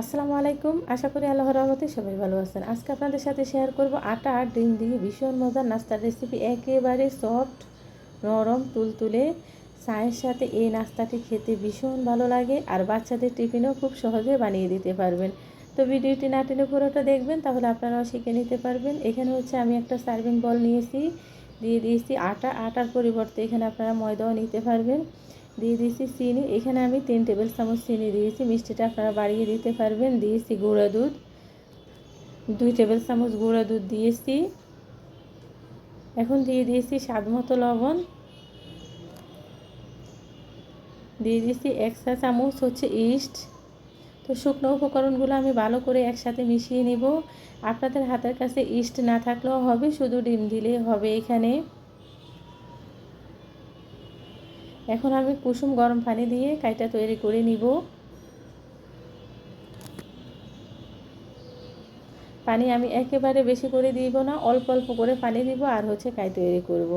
আসসালামু আলাইকুম। আশা করি আল্লাহর রহমতে সবাই ভালো আছেন। আজকে আপনাদের সাথে শেয়ার করব আটা আর ডিম দিয়ে ভীষণ মজার নাস্তার রেসিপি একেবারে সফট নরম, তুলতুলে। চায়ের সাথে এই নাস্তাটি খেতে ভীষণ ভালো লাগে আর বাচ্চাদের টিফিনও খুব সহজে বানিয়ে দিতে পারবেন। তো ভিডিওটি না টেনে পুরোটা দেখবেন, তাহলে আপনারাও শিখে নিতে পারবেন। এখানে হচ্ছে আমি একটা সার্ভিং বল নিয়েছি, দিয়ে দিয়েছি আটা। আটার পরিবর্তে এখানে আপনারা ময়দাও নিতে পারবেন। দিয়ে দিয়েছি চিনি। এখানে আমি তিন টেবিল চামচ চিনি দিয়েছি। মিষ্টিটা আপনারা বাড়িয়ে দিতে পারবেন। দিয়েছি গুঁড়া দুধ। দুই টেবিল চামচ গুঁড়া দুধ দিয়েছি। এখন দিয়ে দিয়েছি স্বাদ মতো লবণ। দিয়ে দিয়েছি এক চা চামচ হচ্ছে ইস্ট। তো শুকনো উপকরণগুলো আমি ভালো করে একসাথে মিশিয়ে নিব। আপনাদের হাতের কাছে ইস্ট না থাকলেও হবে, শুধু ডিম দিলেই হবে এখানে। এখন আমি কুসুম গরম পানি দিয়ে কাইটা তৈরি করে নিব। পানি আমি একেবারে বেশি করে দিব না, অল্প অল্প করে পানি দিব আর হচ্ছে কাই তৈরি করব।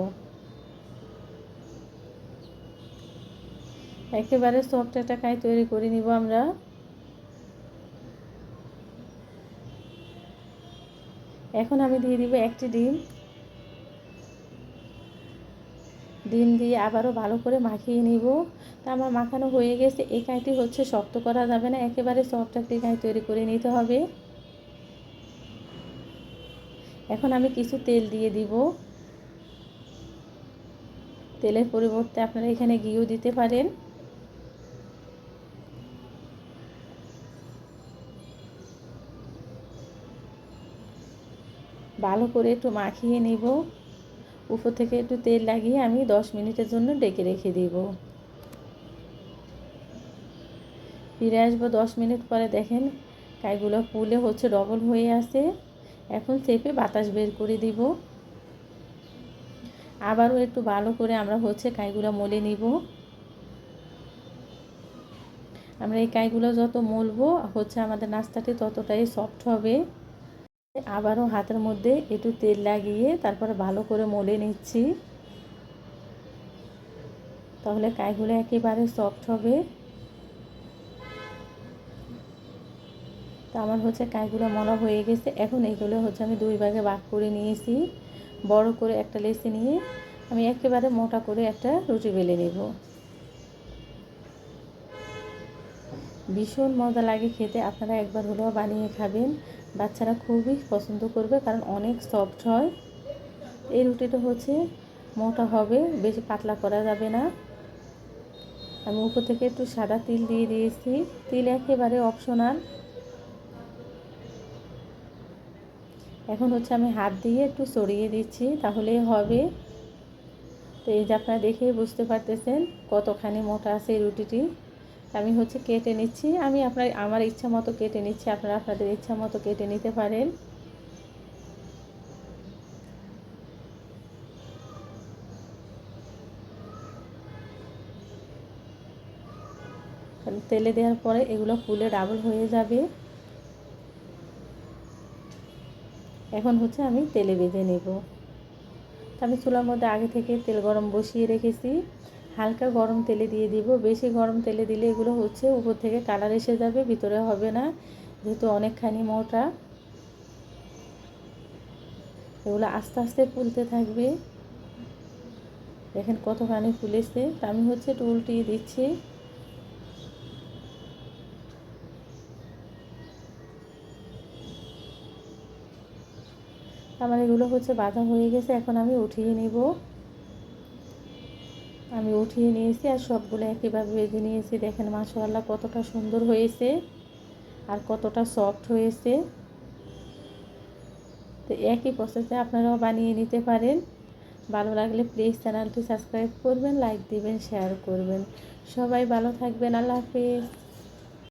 একেবারে সফট একটা কাই তৈরি করে নিব আমরা। এখন আমি দিয়ে দিব একটি ডিম। ডিম দিয়ে আবারও ভালো করে মাখিয়ে নিব। তা আমার মাখানো হয়ে গেছে, এই কাঁইটি হচ্ছে শক্ত করা যাবে না, একেবারে সফট একটি কাঁই তৈরি করে নিতে হবে। এখন আমি কিছু তেল দিয়ে দিব। তেলের পরিবর্তে আপনারা এখানে ঘিও দিতে পারেন। ভালো করে একটু মাখিয়ে নিব। উপর থেকে একটু তেল লাগিয়ে আমি দশ মিনিটের জন্য ডেকে রেখে দিব। ফিরে আসব দশ মিনিট পরে, দেখেন কাইগুলো ফুলে হচ্ছে ডবল হয়ে আছে। এখন চেপে বাতাস বের করে দিব। আবারও একটু ভালো করে আমরা হচ্ছে কাইগুলো মলে নিব। আমরা এই কাইগুলো যত মলবো, হচ্ছে আমাদের নাস্তাটি ততটাই সফট হবে। আবারও হাতের মধ্যে একটু তেল লাগিয়ে তারপরে ভালো করে মলে নিচ্ছি। তাহলে কাইগুলো একেবারে সফট হবে। তো আমার হচ্ছে কাইগুলো মলা হয়ে গেছে। এখন এইগুলো হচ্ছে আমি দুই ভাগে ভাগ করে নিয়েছি। বড় করে একটা লেসে নিয়ে আমি একেবারে মোটা করে একটা রুটি বেলে নেব। ভীষণ মজা লাগে খেতে। আপনারা একবার হলেও বানিয়ে খাবেন। বাচ্চারা খুবই পছন্দ করবে, কারণ অনেক সফট হয়। এই রুটিটা হচ্ছে মোটা হবে, বেশি পাতলা করা যাবে না। আমি উপর থেকে একটু সাদা তিল দিয়ে দিয়েছি। তিল একেবারে অপশনাল এখন হচ্ছে আমি হাত দিয়ে একটু সরিয়ে দিচ্ছি তাহলেই হবে। তো এই যে আপনারা দেখেই বুঝতে পারতেছেন কতখানি মোটা আছে এই রুটিটি। আমি হচ্ছে কেটে নিচ্ছি। আমি আপনার, আমার ইচ্ছা মতো কেটে নিচ্ছি। আপনারা আপনাদের ইচ্ছা মতো কেটে নিতে পারেন। তেলে দেওয়ার পরে এগুলো ফুলে ডাবল হয়ে যাবে। এখন হচ্ছে আমি তেলে বেঁধে নেব। আমি চুলার মধ্যে আগে থেকে তেল গরম বসিয়ে রেখেছি। হালকা গরম তেলে দিয়ে দিব। বেশি গরম তেলে দিলে এগুলো হচ্ছে উপর থেকে কালার এসে যাবে, ভিতরে হবে না, যেহেতু অনেকখানি মোটা। এগুলো আস্তে আস্তে ফুলতে থাকবে। দেখেন কতখানি ফুলেছে। আমি হচ্ছে উল্টিয়ে দিচ্ছি। আমার এগুলো হচ্ছে বাঁধা হয়ে গেছে, এখন আমি উঠিয়ে নিব। আমি উঠিয়ে নিয়েছি আর সবগুলো একইভাবে বেঁধে নিয়েছি। দেখেন মাশাল্লাহ কতটা সুন্দর হয়েছে আর কতটা সফট হয়েছে। তো একই প্রসেসে আপনারাও বানিয়ে নিতে পারেন। ভালো লাগলে প্লিজ চ্যানেলটি সাবস্ক্রাইব করবেন লাইক দিবেন শেয়ার করবেন। সবাই ভালো থাকবেন, আল্লাহ হাফিজ।